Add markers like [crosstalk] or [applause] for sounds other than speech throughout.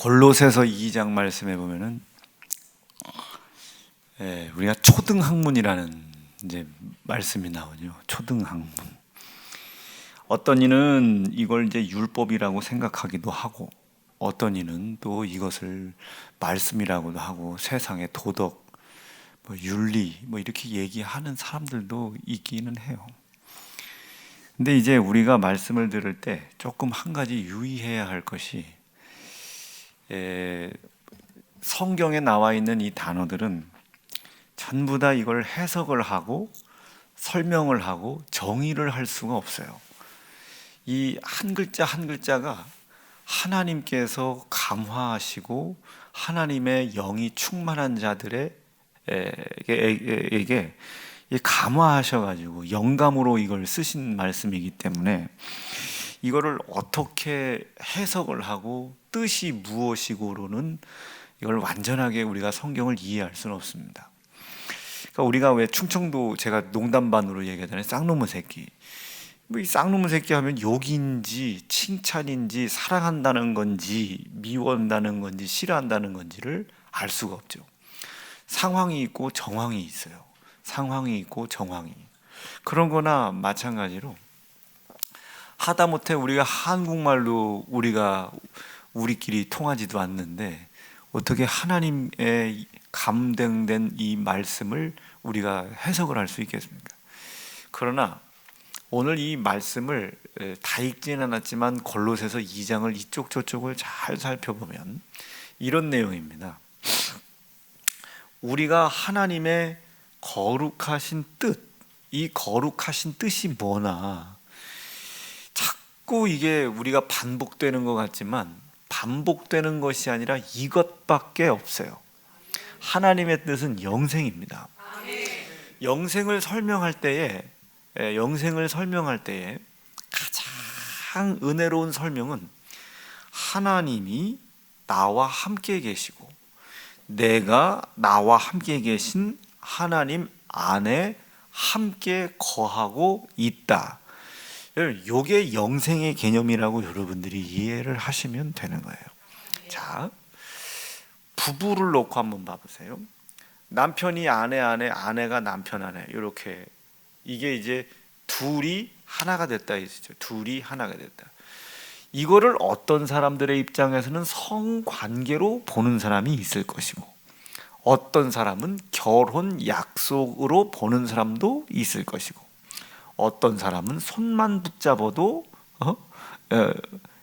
골로새서 2장 말씀해 보면은 예, 우리가 초등학문이라는 이제 말씀이 나오죠. 초등학문. 어떤 이는 이걸 이제 율법이라고 생각하기도 하고 어떤 이는 또 이것을 말씀이라고도 하고 세상의 도덕, 뭐 윤리 뭐 이렇게 얘기하는 사람들도 있기는 해요. 근데 이제 우리가 말씀을 들을 때 조금 한 가지 유의해야 할 것이 에, 성경에 나와 있는 이 단어들은 전부 다 이걸 해석을 하고 설명을 하고 정의를 할 수가 없어요. 이 한 글자 한 글자가 하나님께서 감화하시고 하나님의 영이 충만한 자들의 에게 감화하셔가지고 영감으로 이걸 쓰신 말씀이기 때문에 이거를 어떻게 해석을 하고 뜻이 무엇이고로는 이걸 완전하게 우리가 성경을 이해할 수는 없습니다. 그러니까 우리가 왜 충청도 제가 농담반으로 얘기하잖아요. 쌍놈의 새끼. 뭐이 쌍놈의 새끼 하면 욕인지 칭찬인지 사랑한다는 건지 미워한다는 건지 싫어한다는 건지를 알 수가 없죠. 상황이 있고 정황이 있어요. 상황이 있고 정황이. 그런 거나 마찬가지로 하다못해 우리가 한국말로 우리가 우리끼리 통하지도 않는데 어떻게 하나님의 감동된 이 말씀을 우리가 해석을 할 수 있겠습니까? 그러나 오늘 이 말씀을 다 읽지는 않았지만 골로새서 2장을 이쪽 저쪽을 잘 살펴보면 이런 내용입니다. 우리가 하나님의 거룩하신 뜻, 이 거룩하신 뜻이 뭐나 자꾸 이게 우리가 반복되는 것 같지만 반복되는 것이 아니라 이것밖에 없어요. 하나님의 뜻은 영생입니다. 영생을 설명할 때에 예, 영생을 설명할 때에 가장 은혜로운 설명은 하나님이 나와 함께 계시고 내가 나와 함께 계신 하나님 안에 함께 거하고 있다. 요게 영생의 개념이라고 여러분들이 이해를 하시면 되는 거예요. 자, 부부를 놓고 한번 봐보세요. 남편이 아내 안에, 아내가 남편 안에 이렇게 이게 이제 둘이 하나가 됐다 이죠. 둘이 하나가 됐다. 이거를 어떤 사람들의 입장에서는 성관계로 보는 사람이 있을 것이고 어떤 사람은 결혼 약속으로 보는 사람도 있을 것이고 어떤 사람은 손만 붙잡아도 어? 예,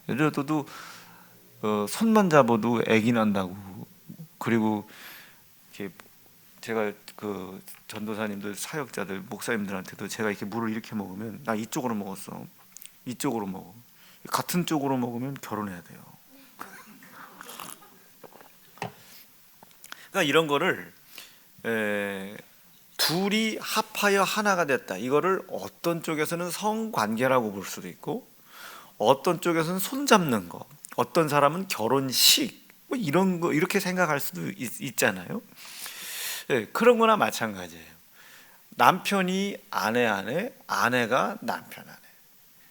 예를 들어도 어, 손만 잡아도 애기 난다고 그리고 이렇게 제가 그 전도사님들 사역자들 목사님들한테도 제가 이렇게 물을 이렇게 먹으면 나 이쪽으로 먹었어 이쪽으로 먹어 같은 쪽으로 먹으면 결혼해야 돼요. [laughs] 그러니까 이런 거를 에, 둘이 합하여 하나가 됐다. 이거를 어떤 쪽에서는 성관계라고 볼 수도 있고 어떤 쪽에서는 손잡는 거, 어떤 사람은 결혼식 뭐 이런 거 이렇게 생각할 수도 있, 잖아요 네, 그런 거나 마찬가지예요. 남편이 아내 안에, 아내가 남편 안에.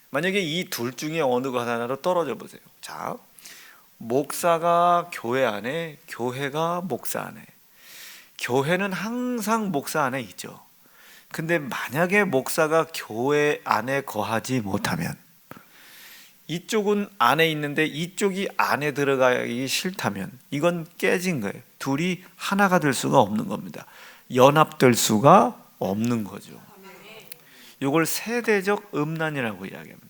만약에 이 둘 중에 어느 것 하나로 떨어져 보세요. 자, 목사가 교회 안에, 교회가 목사 안에. 교회는 항상 목사 안에 있죠. 근데 만약에 목사가 교회 안에 거하지 못하면 이쪽은 안에 있는데 이쪽이 안에 들어가기 싫다면 이건 깨진 거예요. 둘이 하나가 될 수가 없는 겁니다. 연합될 수가 없는 거죠. 이걸 세대적 음란이라고 이야기합니다.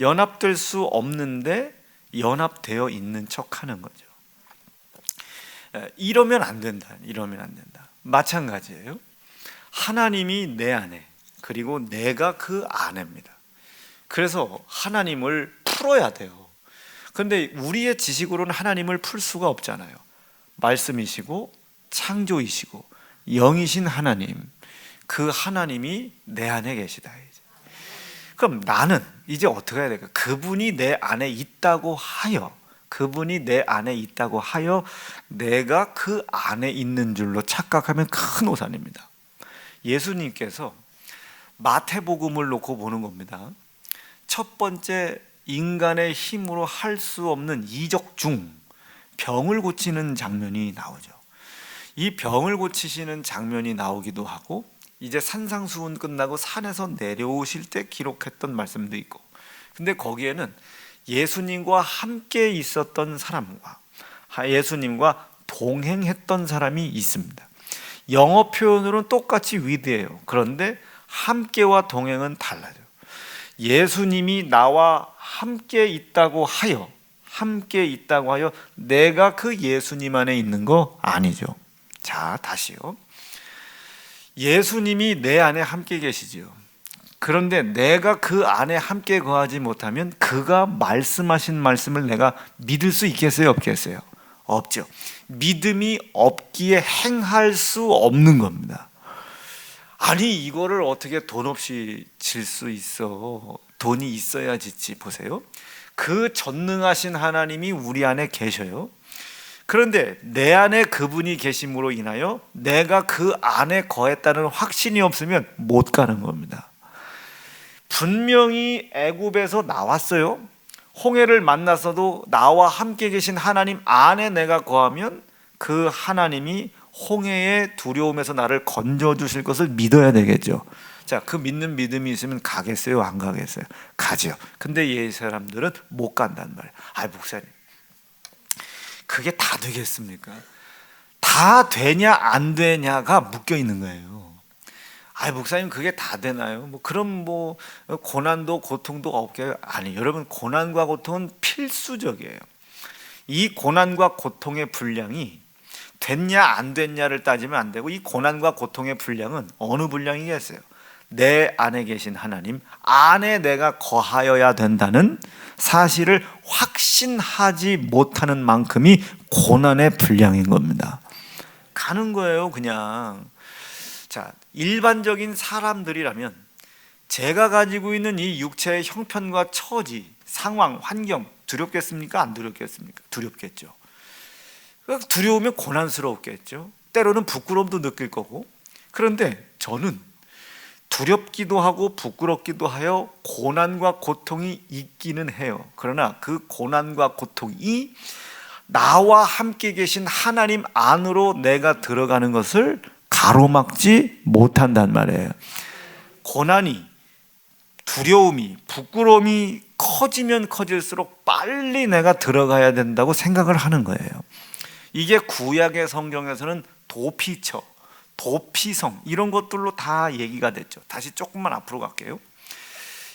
연합될 수 없는데 연합되어 있는 척 하는 거죠. 이러면 안 된다. 이러면 안 된다. 마찬가지예요. 하나님이 내 안에 그리고 내가 그 안에입니다. 그래서 하나님을 풀어야 돼요. 근데 우리의 지식으로는 하나님을 풀 수가 없잖아요. 말씀이시고 창조이시고 영이신 하나님, 그 하나님이 내 안에 계시다. 그럼 나는 이제 어떻게 해야 될까? 그분이 내 안에 있다고 하여, 그분이 내 안에 있다고 하여 내가 그 안에 있는 줄로 착각하면 큰 오산입니다. 예수님께서 마태복음을 놓고 보는 겁니다. 첫 번째 인간의 힘으로 할 수 없는 이적 중 병을 고치는 장면이 나오죠. 이 병을 고치시는 장면이 나오기도 하고 이제 산상수훈 끝나고 산에서 내려오실 때 기록했던 말씀도 있고 근데 거기에는 예수님과 함께 있었던 사람과 예수님과 동행했던 사람이 있습니다. 영어 표현으로는 똑같이 위드예요. 그런데 함께와 동행은 달라요. 예수님이 나와 함께 있다고 하여 함께 있다고 하여 내가 그 예수님 안에 있는 거 아니죠. 자, 다시요. 예수님이 내 안에 함께 계시지요. 그런데 내가 그 안에 함께 거하지 못하면 그가 말씀하신 말씀을 내가 믿을 수 있겠어요, 없겠어요? 없죠. 믿음이 없기에 행할 수 없는 겁니다. 아니 이거를 어떻게 돈 없이 질 수 있어? 돈이 있어야 짓지 보세요. 그 전능하신 하나님이 우리 안에 계셔요. 그런데 내 안에 그분이 계심으로 인하여 내가 그 안에 거했다는 확신이 없으면 못 가는 겁니다. 분명히 애굽에서 나왔어요. 홍해를 만났어도 나와 함께 계신 하나님 안에 내가 거하면 그 하나님이 홍해의 두려움에서 나를 건져 주실 것을 믿어야 되겠죠. 자, 그 믿는 믿음이 있으면 가겠어요, 안 가겠어요? 가죠. 근데 이 사람들은 못 간단 말이에요. 아, 목사님. 그게 다 되겠습니까? 다 되냐 안 되냐가 묶여 있는 거예요. 아, 목사님 그게 다 되나요? 뭐 그럼 뭐 고난도 고통도 없게 아니 여러분 고난과 고통은 필수적이에요. 이 고난과 고통의 분량이 됐냐 안 됐냐를 따지면 안 되고 이 고난과 고통의 분량은 어느 분량이겠어요? 내 안에 계신 하나님 안에 내가 거하여야 된다는 사실을 확신하지 못하는 만큼이 고난의 분량인 겁니다. 가는 거예요, 그냥. 자, 일반적인 사람들이라면 제가 가지고 있는 이 육체의 형편과 처지, 상황, 환경 두렵겠습니까? 안 두렵겠습니까? 두렵겠죠. 두려우면 고난스러웠겠죠. 때로는 부끄러움도 느낄 거고. 그런데 저는 두렵기도 하고 부끄럽기도 하여 고난과 고통이 있기는 해요. 그러나 그 고난과 고통이 나와 함께 계신 하나님 안으로 내가 들어가는 것을 가로막지 못한단 말이에요. 고난이 두려움이 부끄러움이 커지면 커질수록 빨리 내가 들어가야 된다고 생각을 하는 거예요. 이게 구약의 성경에서는 도피처, 도피성 이런 것들로 다 얘기가 됐죠. 다시 조금만 앞으로 갈게요.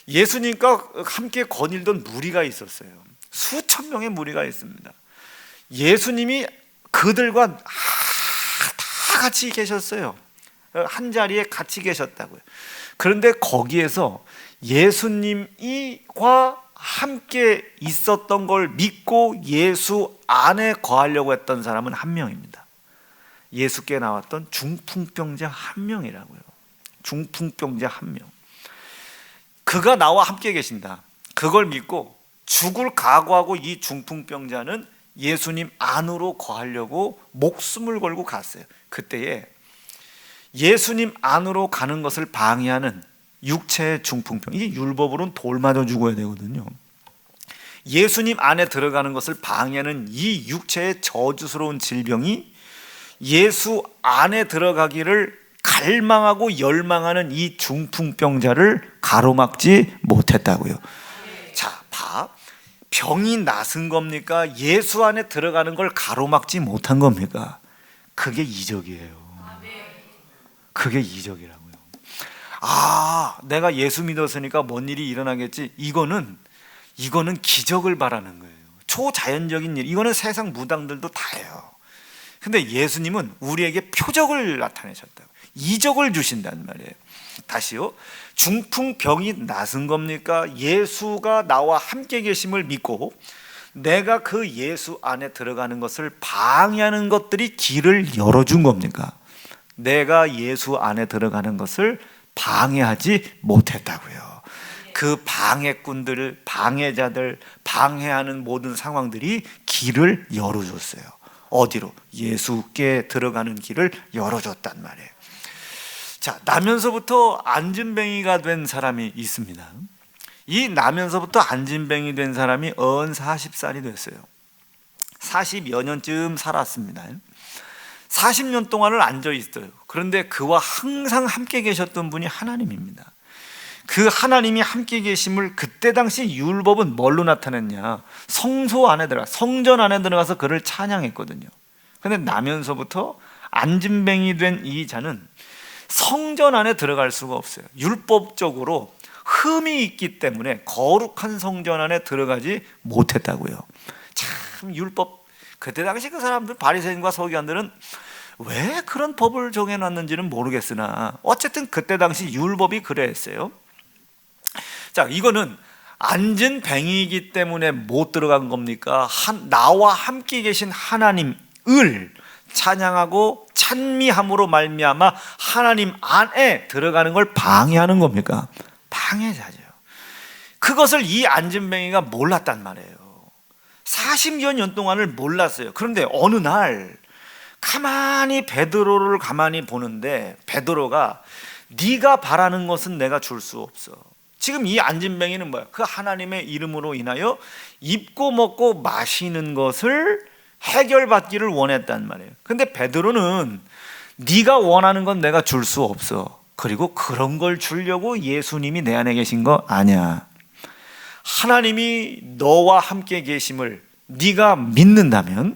예수님과 함께 거닐던 무리가 있었어요. 수천 명의 무리가 있습니다. 예수님이 그들과 다 같이 계셨어요. 한 자리에 같이 계셨다고요. 그런데 거기에서 예수님이과 함께 있었던 걸 믿고 예수 안에 거하려고 했던 사람은 한 명입니다. 예수께 나왔던 중풍병자 한 명이라고요. 중풍병자 한 명. 그가 나와 함께 계신다. 그걸 믿고 죽을 각오하고 이 중풍병자는 예수님 안으로 거하려고 목숨을 걸고 갔어요. 그때에 예수님 안으로 가는 것을 방해하는 육체의 중풍병. 이게 율법으로는 돌 맞아 죽어야 되거든요. 예수님 안에 들어가는 것을 방해하는 이 육체의 저주스러운 질병이 예수 안에 들어가기를 갈망하고 열망하는 이 중풍병자를 가로막지 못했다고요. 병이 나은 겁니까? 예수 안에 들어가는 걸 가로막지 못한 겁니까? 그게 이적이에요. 그게 이적이라고요. 아, 내가 예수 믿었으니까 뭔 일이 일어나겠지. 이거는 이거는 기적을 바라는 거예요. 초자연적인 일. 이거는 세상 무당들도 다 해요. 근데 예수님은 우리에게 표적을 나타내셨다. 이적을 주신단 말이에요. 다시요. 중풍병이 나은 겁니까? 예수가 나와 함께 계심을 믿고 내가 그 예수 안에 들어가는 것을 방해하는 것들이 길을 열어준 겁니까? 내가 예수 안에 들어가는 것을 방해하지 못했다고요. 그 방해꾼들, 방해자들, 방해하는 모든 상황들이 길을 열어줬어요. 어디로? 예수께 들어가는 길을 열어줬단 말이에요. 자, 나면서부터 안진뱅이가 된 사람이 있습니다. 이 나면서부터 안진뱅이 된 사람이 언 40살이 됐어요. 40여 년쯤 살았습니다. 40년 동안을 앉아 있어요. 그런데 그와 항상 함께 계셨던 분이 하나님입니다. 그 하나님이 함께 계심을 그때 당시 율법은 뭘로 나타냈냐? 성소 안에 들어가 성전 안에 들어가서 그를 찬양했거든요. 근데 나면서부터 안진뱅이 된 이 자는 성전 안에 들어갈 수가 없어요. 율법적으로 흠이 있기 때문에 거룩한 성전 안에 들어가지 못했다고요. 참 율법 그때 당시 그 사람들 바리새인과 서기관들은 왜 그런 법을 정해놨는지는 모르겠으나 어쨌든 그때 당시 율법이 그랬어요. 자, 이거는 앉은 뱅이기 때문에 못 들어간 겁니까? 한, 나와 함께 계신 하나님을 찬양하고 찬미함으로 말미암아 하나님 안에 들어가는 걸 방해하는 겁니까? 방해자죠. 그것을 이 안진뱅이가 몰랐단 말이에요. 40여 년 동안을 몰랐어요. 그런데 어느 날 가만히 베드로를 가만히 보는데 베드로가 네가 바라는 것은 내가 줄 수 없어. 지금 이 안진뱅이는 뭐야? 그 하나님의 이름으로 인하여 입고 먹고 마시는 것을 해결받기를 원했단 말이에요. 근데 베드로는 네가 원하는 건 내가 줄 수 없어. 그리고 그런 걸 주려고 예수님이 내 안에 계신 거 아니야. 하나님이 너와 함께 계심을 네가 믿는다면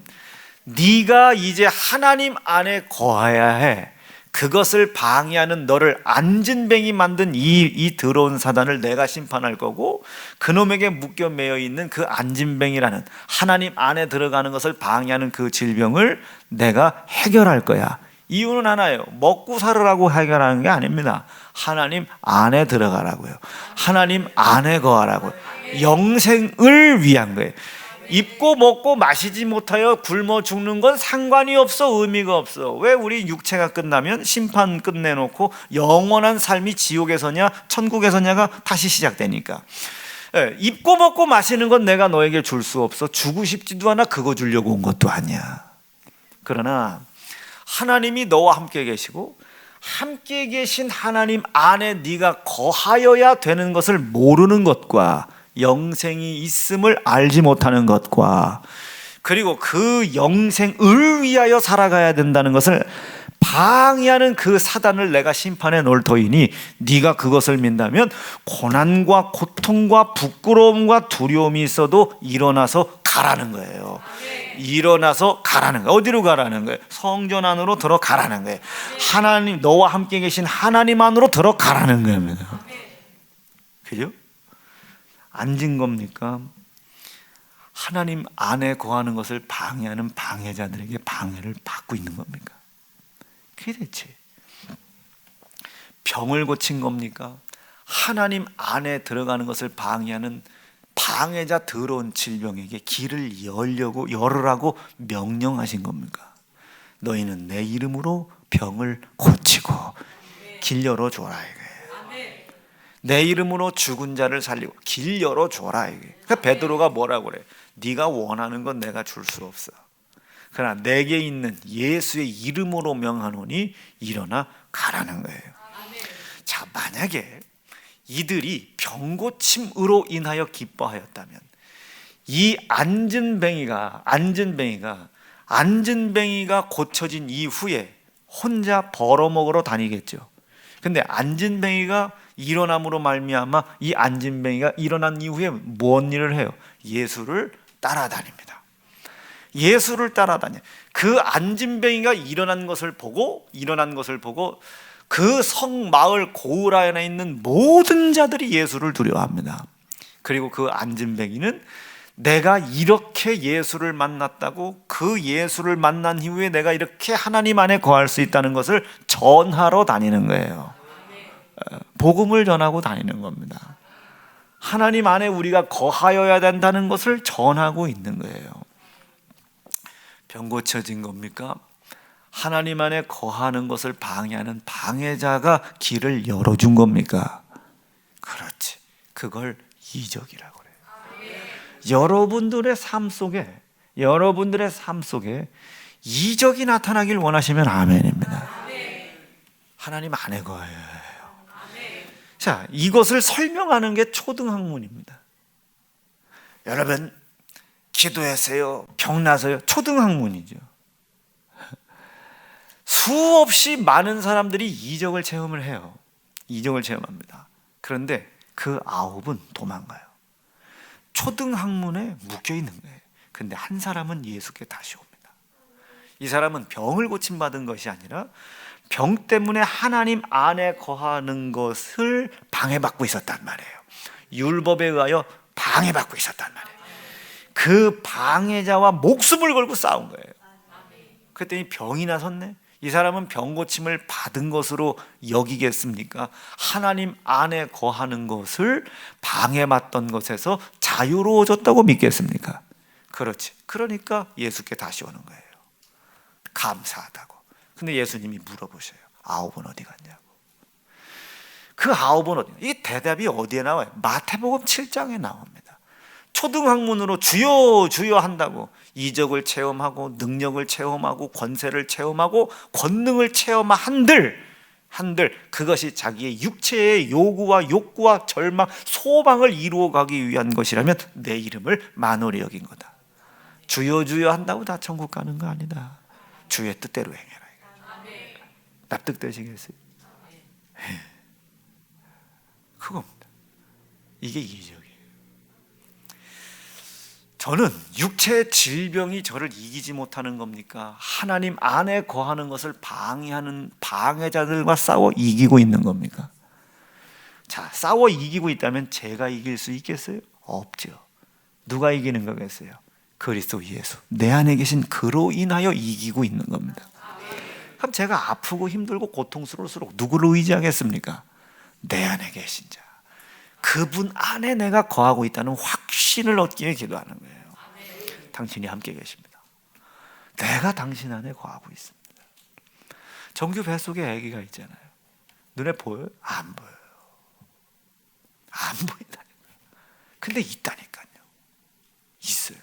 네가 이제 하나님 안에 거해야 해. 그것을 방해하는 너를 안진뱅이 만든 이, 이 더러운 사단을 내가 심판할 거고 그놈에게 묶여 매여 있는 그 안진뱅이라는 하나님 안에 들어가는 것을 방해하는 그 질병을 내가 해결할 거야. 이유는 하나예요. 먹고 살으라고 해결하는 게 아닙니다. 하나님 안에 들어가라고요. 하나님 안에 거하라고요. 영생을 위한 거예요. 입고 먹고 마시지 못하여 굶어 죽는 건 상관이 없어 의미가 없어. 왜 우리 육체가 끝나면 심판 끝내놓고 영원한 삶이 지옥에서냐 천국에서냐가 다시 시작되니까. 예, 입고 먹고 마시는 건 내가 너에게 줄 수 없어. 주고 싶지도 않아 그거 주려고 온 것도 아니야. 그러나 하나님이 너와 함께 계시고 함께 계신 하나님 안에 네가 거하여야 되는 것을 모르는 것과 영생이 있음을 알지 못하는 것과 그리고 그 영생을 위하여 살아가야 된다는 것을 방해하는 그 사단을 내가 심판해 놓을 터이니 네가 그것을 민다면 고난과 고통과 부끄러움과 두려움이 있어도 일어나서 가라는 거예요. 일어나서 가라는 거예요. 어디로 가라는 거예요? 성전 안으로 들어가라는 거예요. 하나님 너와 함께 계신 하나님 안으로 들어가라는 겁니다. 그죠? 앉은 겁니까? 하나님 안에 거하는 것을 방해하는 방해자들에게 방해를 받고 있는 겁니까? 그게 대체 병을 고친 겁니까? 하나님 안에 들어가는 것을 방해하는 방해자 더러운 질병에게 길을 열려고 열으라고 명령하신 겁니까? 너희는 내 이름으로 병을 고치고 길 열어 줘라 이거예요. 내 이름으로 죽은 자를 살리고 길 열어 줘라 이게. 그러니까 베드로가 뭐라고 그래? 네가 원하는 건 내가 줄 수 없어. 그러나 내게 있는 예수의 이름으로 명하노니 일어나 가라는 거예요. 자, 만약에 이들이 병고침으로 인하여 기뻐하였다면 이 안전뱅이가 안전뱅이가 안전뱅이가 고쳐진 이후에 혼자 벌어먹으러 다니겠죠. 근데 안전뱅이가 일어남으로 말미암아 이 안진뱅이가 일어난 이후에 무슨 일을 해요? 예수를 따라다닙니다. 예수를 따라다녀. 그 안진뱅이가 일어난 것을 보고 일어난 것을 보고 그 성 마을 고을 안에 있는 모든 자들이 예수를 두려워합니다. 그리고 그 안진뱅이는 내가 이렇게 예수를 만났다고 그 예수를 만난 이후에 내가 이렇게 하나님 안에 거할 수 있다는 것을 전하러 다니는 거예요. 복음을 전하고 다니는 겁니다. 하나님 안에 우리가 거하여야 된다는 것을 전하고 있는 거예요. 병 고쳐진 겁니까? 하나님 안에 거하는 것을 방해하는 방해자가 길을 열어준 겁니까? 그렇지. 그걸 이적이라고 그래요. 여러분들의 삶 속에, 여러분들의 삶 속에 이적이 나타나길 원하시면 아멘입니다. 하나님 안에 거해요. 자, 이것을 설명하는 게 초등학문입니다. 여러분, 기도했어요. 병 나서요. 초등학문이죠. 수없이 많은 사람들이 이적을 체험을 해요. 이적을 체험합니다. 그런데 그 아홉은 도망가요. 초등학문에 묶여 있는 거예요. 근데 한 사람은 예수께 다시 옵니다. 이 사람은 병을 고침받은 것이 아니라 병 때문에 하나님 안에 거하는 것을 방해받고 있었단 말이에요. 율법에 의하여 방해받고 있었단 말이에요. 그 방해자와 목숨을 걸고 싸운 거예요. 그랬더니 병이 나섰네. 이 사람은 병 고침을 받은 것으로 여기겠습니까? 하나님 안에 거하는 것을 방해받던 것에서 자유로워졌다고 믿겠습니까? 그렇지. 그러니까 예수께 다시 오는 거예요. 감사하다고. 근데 예수님이 물어보셔요. 아홉은 어디 갔냐고. 그 아홉은 어디? 이 대답이 어디에 나와요? 마태복음 7장에 나옵니다. 초등학문으로 주여 주여 한다고 이적을 체험하고 능력을 체험하고 권세를 체험하고 권능을 체험한들 한들 그것이 자기의 육체의 요구와 욕구와 절망 소망을 이루어 가기 위한 것이라면 내 이름을 만홀히 여긴 거다. 주여 주여 한다고 다 천국 가는 거 아니다. 주의 뜻대로 행해라. 납득되시겠어요? 그겁니다. 이게 이적이에요. 저는 육체의 질병이 저를 이기지 못하는 겁니까? 하나님 안에 거하는 것을 방해하는 방해자들과 싸워 이기고 있는 겁니까? 자, 싸워 이기고 있다면 제가 이길 수 있겠어요? 없죠. 누가 이기는 거겠어요? 그리스도 예수. 내 안에 계신 그로 인하여 이기고 있는 겁니다. 그럼 제가 아프고 힘들고 고통스러울수록 누구를 의지하겠습니까? 내 안에 계신 자. 그분 안에 내가 거하고 있다는 확신을 얻기 위해 기도하는 거예요. 당신이 함께 계십니다. 내가 당신 안에 거하고 있습니다. 정규 뱃속에 아기가 있잖아요. 눈에 보여요? 안 보여요. 안 보인다니까요. 근데 있다니까요. 있어요.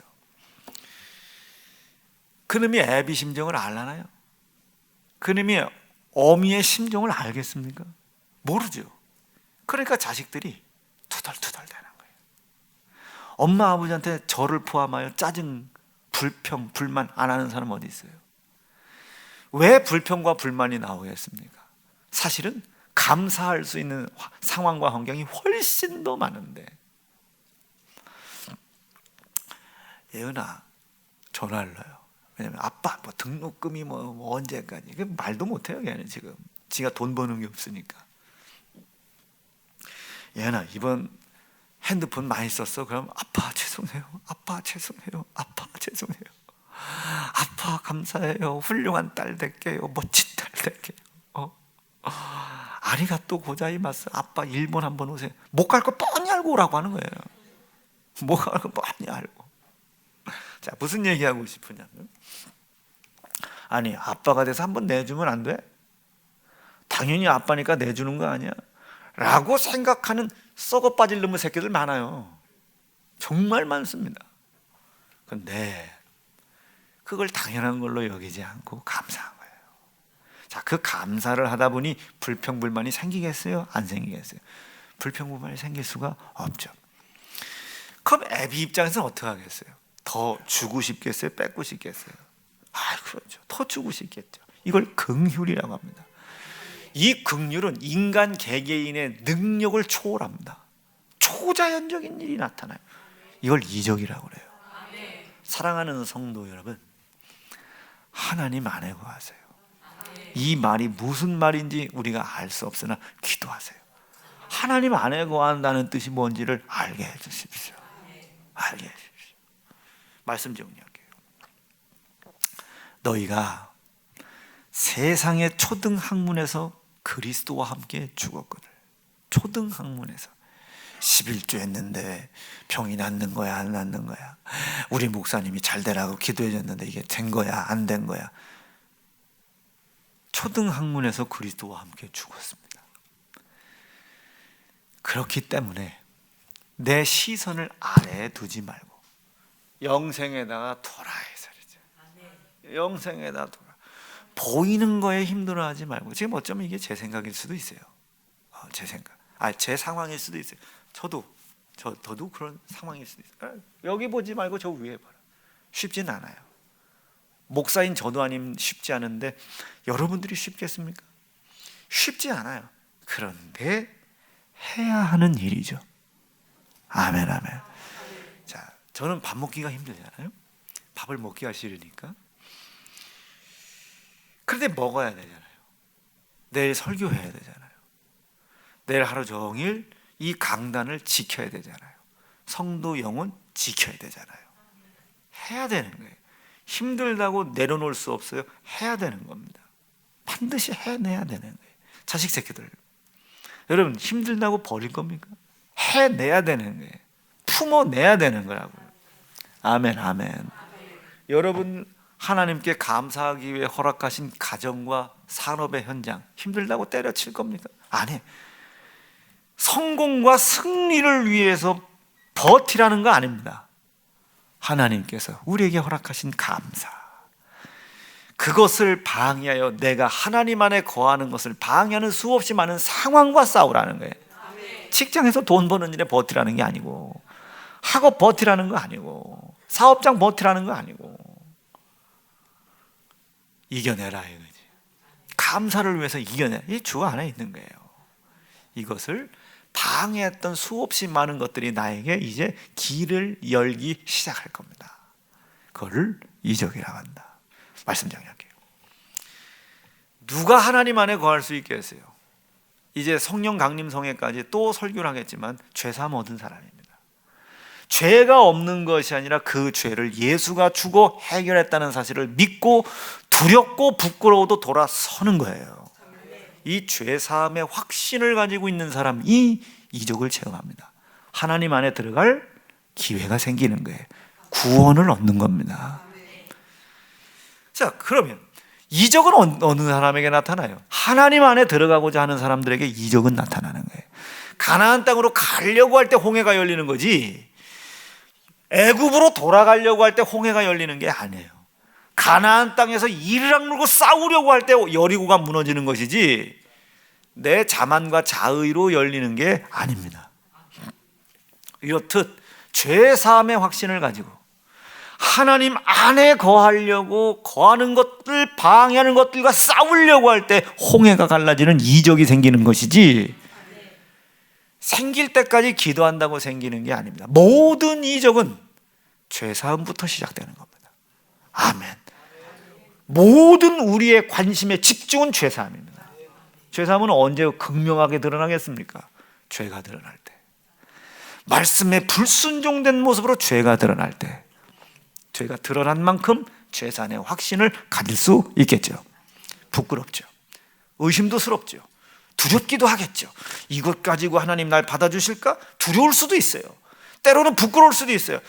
그놈이 애비 심정을 알라나요? 그놈이 어미의 심정을 알겠습니까? 모르죠. 그러니까 자식들이 투덜투덜 되는 거예요. 엄마 아버지한테 저를 포함하여 짜증, 불평, 불만 안 하는 사람 어디 있어요? 왜 불평과 불만이 나오겠습니까? 사실은 감사할 수 있는 상황과 환경이 훨씬 더 많은데 예은아 전화를 넣어요. 왜냐면 아빠 뭐 등록금이 뭐, 뭐 언제까지 그 말도 못해요 걔는 지금. 지가 돈 버는 게 없으니까. 예은아 이번 핸드폰 많이 썼어? 그럼 아빠 죄송해요. 아빠 죄송해요. 아빠 죄송해요. 아빠 감사해요. 훌륭한 딸 될게요. 멋진 딸 될게요. 어? 아리가 또 고자이마스 아빠 일본 한번 오세요. 못 갈 거 뻔히 알고 오라고 하는 거예요. 못 갈 거 뻔히 알고 자 무슨 얘기하고 싶으냐면 아니 아빠가 돼서 한번 내주면 안 돼? 당연히 아빠니까 내주는 거 아니야? 라고 생각하는 썩어 빠질 놈의 새끼들 많아요 정말 많습니다 근데 그걸 당연한 걸로 여기지 않고 감사한 거예요 자, 그 감사를 하다 보니 불평불만이 생기겠어요? 안 생기겠어요? 불평불만이 생길 수가 없죠 그럼 애비 입장에서는 어떻게 하겠어요? 더 주고 싶겠어요? 뺏고 싶겠어요? 아, 그렇죠. 더 주고 싶겠죠. 이걸 긍휼이라고 합니다. 이 긍휼은 인간 개개인의 능력을 초월합니다. 초자연적인 일이 나타나요. 이걸 이적이라고 그래요. 사랑하는 성도 여러분, 하나님 안에 거하세요. 이 말이 무슨 말인지 우리가 알 수 없으나 기도하세요. 하나님 안에 거한다는 뜻이 뭔지를 알게 해주십시오. 알게 해주십시오. 말씀 정리할게요. 너희가 세상의 초등 학문에서 그리스도와 함께 죽었거늘. 초등 학문에서 11조 했는데 병이 낫는 거야 안 낫는 거야 우리 목사님이 잘 되라고 기도해 줬는데 이게 된 거야 안 된 거야 초등 학문에서 그리스도와 함께 죽었습니다 그렇기 때문에 내 시선을 아래에 두지 말고 영생에다가 돌아해서 영생에다 돌아 보이는 거에 힘들어하지 말고 지금 어쩌면 이게 제 생각일 수도 있어요 어, 제 생각 아 제 상황일 수도 있어요 저도 저 저도 그런 상황일 수도 있어요 여기 보지 말고 저 위에 봐라 쉽진 않아요. 목사인 저도 아님 쉽지 않은데 여러분들이 쉽겠습니까? 쉽지 않아요. 그런데 해야 하는 일이죠. 아멘, 아멘. 자, 저는 밥 먹기가 힘들잖아요. 밥을 먹기가 싫으니까. 그런데 먹어야 되잖아요. 내일 설교해야 되잖아요. 내일 하루 종일 이 강단을 지켜야 되잖아요. 성도 영혼 지켜야 되잖아요. 해야 되는 거예요. 힘들다고 내려놓을 수 없어요. 해야 되는 겁니다. 반드시 해내야 되는 거예요. 자식 새끼들. 여러분 힘들다고 버릴 겁니까? 해내야 되는 거예요. 품어내야 되는 거라고 요. 아멘, 아멘. 여러분 하나님께 감사하기 위해 허락하신 가정과 산업의 현장 힘들다고 때려칠 겁니까? 아니. 성공과 승리를 위해서 버티라는 거 아닙니다. 하나님께서 우리에게 허락하신 감사. 그것을 방해하여 내가 하나님 안에 거하는 것을 방해하는 수없이 많은 상황과 싸우라는 거예요. 직장에서 돈 버는 일에 버티라는 게 아니고 학업 버티라는 거 아니고 사업장 버티라는 거 아니고 이겨내라 이거지. 감사를 위해서 이겨내. 이 주 안에 있는 거예요. 이것을 방해했던 수없이 많은 것들이 나에게 이제 길을 열기 시작할 겁니다. 그거를 이적이라고 한다. 말씀 정리할게요. 누가 하나님 안에 거할 수 있겠어요? 이제 성령 강림 성회까지 또 설교를 하겠지만 죄사함 얻은 사람입니다. 죄가 없는 것이 아니라 그 죄를 예수가 주고 해결했다는 사실을 믿고 두렵고 부끄러워도 돌아서는 거예요. 이 죄 사함의 확신을 가지고 있는 사람이 이적을 체험합니다. 하나님 안에 들어갈 기회가 생기는 거예요. 구원을 얻는 겁니다. 자, 그러면 이적은 어느 사람에게 나타나요? 하나님 안에 들어가고자 하는 사람들에게 이적은 나타나는 거예요. 가나안 땅으로 가려고 할 때 홍해가 열리는 거지. 애굽으로 돌아가려고 할 때 홍해가 열리는 게 아니에요. 가나안 땅에서 이르락 물고 싸우려고 할 때 여리고가 무너지는 것이지 내 자만과 자의로 열리는 게 아닙니다. 이렇듯 죄 사함의 확신을 가지고 하나님 안에 거하려고 거하는 것들 방해하는 것들과 싸우려고 할 때 홍해가 갈라지는 이적이 생기는 것이지 생길 때까지 기도한다고 생기는 게 아닙니다. 모든 이적은 죄 사함부터 시작되는 겁니다. 아멘. 모든 우리의 관심의 집중은 죄 사함입니다. 죄 사함은 언제 극명하게 드러나겠습니까? 죄가 드러날 때. 말씀에 불순종된 모습으로 죄가 드러날 때. 죄가 드러난 만큼 죄산의 확신을 가질 수 있겠죠. 부끄럽죠. 의심도 스럽죠. 두렵기도 하겠죠. 이것 가지고 하나님 날 받아주실까? 두려울 수도 있어요. 때로는 부끄러울 수도 있어요.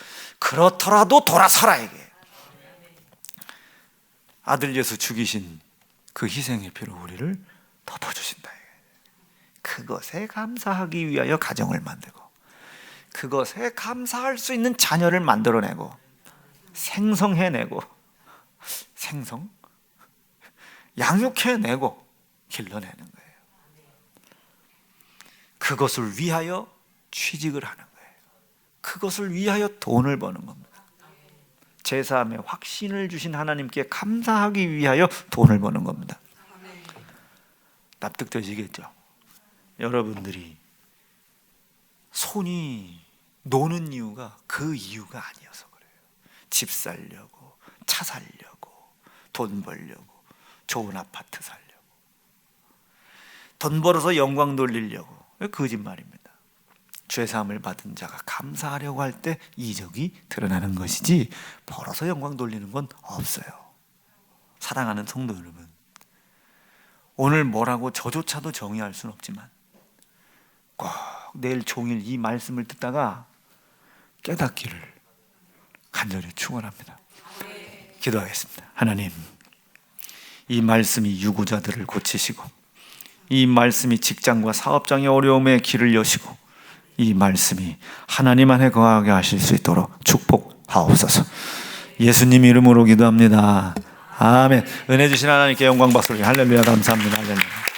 그렇더라도 돌아서라 이게. 아들 예수 죽이신 그 희생의 피로 우리를 덮어주신다. 그것에 감사하기 위하여 가정을 만들고 그것에 감사할 수 있는 자녀를 만들어내고 생성해내고 생성 양육해내고 길러내는 거예요. 그것을 위하여 취직을 하는. 그것을 위하여 돈을 버는 겁니다. 제사함에 확신을 주신 하나님께 감사하기 위하여 돈을 버는 겁니다. 납득되시겠죠? 여러분들이 손이 노는 이유가 그 이유가 아니어서 그래요. 집 살려고, 차 살려고, 돈 벌려고, 좋은 아파트 살려고. 돈 벌어서 영광 돌리려고. 거짓말입니다. 죄사함을 받은 자가 감사하려고 할 때 이적이 드러나는 것이지 벌어서 영광 돌리는 건 없어요. 사랑하는 성도 여러분, 오늘 뭐라고 저조차도 정의할 수는 없지만 꼭 내일 종일 이 말씀을 듣다가 깨닫기를 간절히 축원합니다. 기도하겠습니다. 하나님, 이 말씀이 유구자들을 고치시고 이 말씀이 직장과 사업장의 어려움에 길을 여시고 이 말씀이 하나님 안에 거하게 하실 수 있도록 축복하옵소서. 예수님 이름으로 기도합니다. 아멘. 은혜 주신 하나님께 영광 박수 할렐루야 감사합니다. 할렐루야.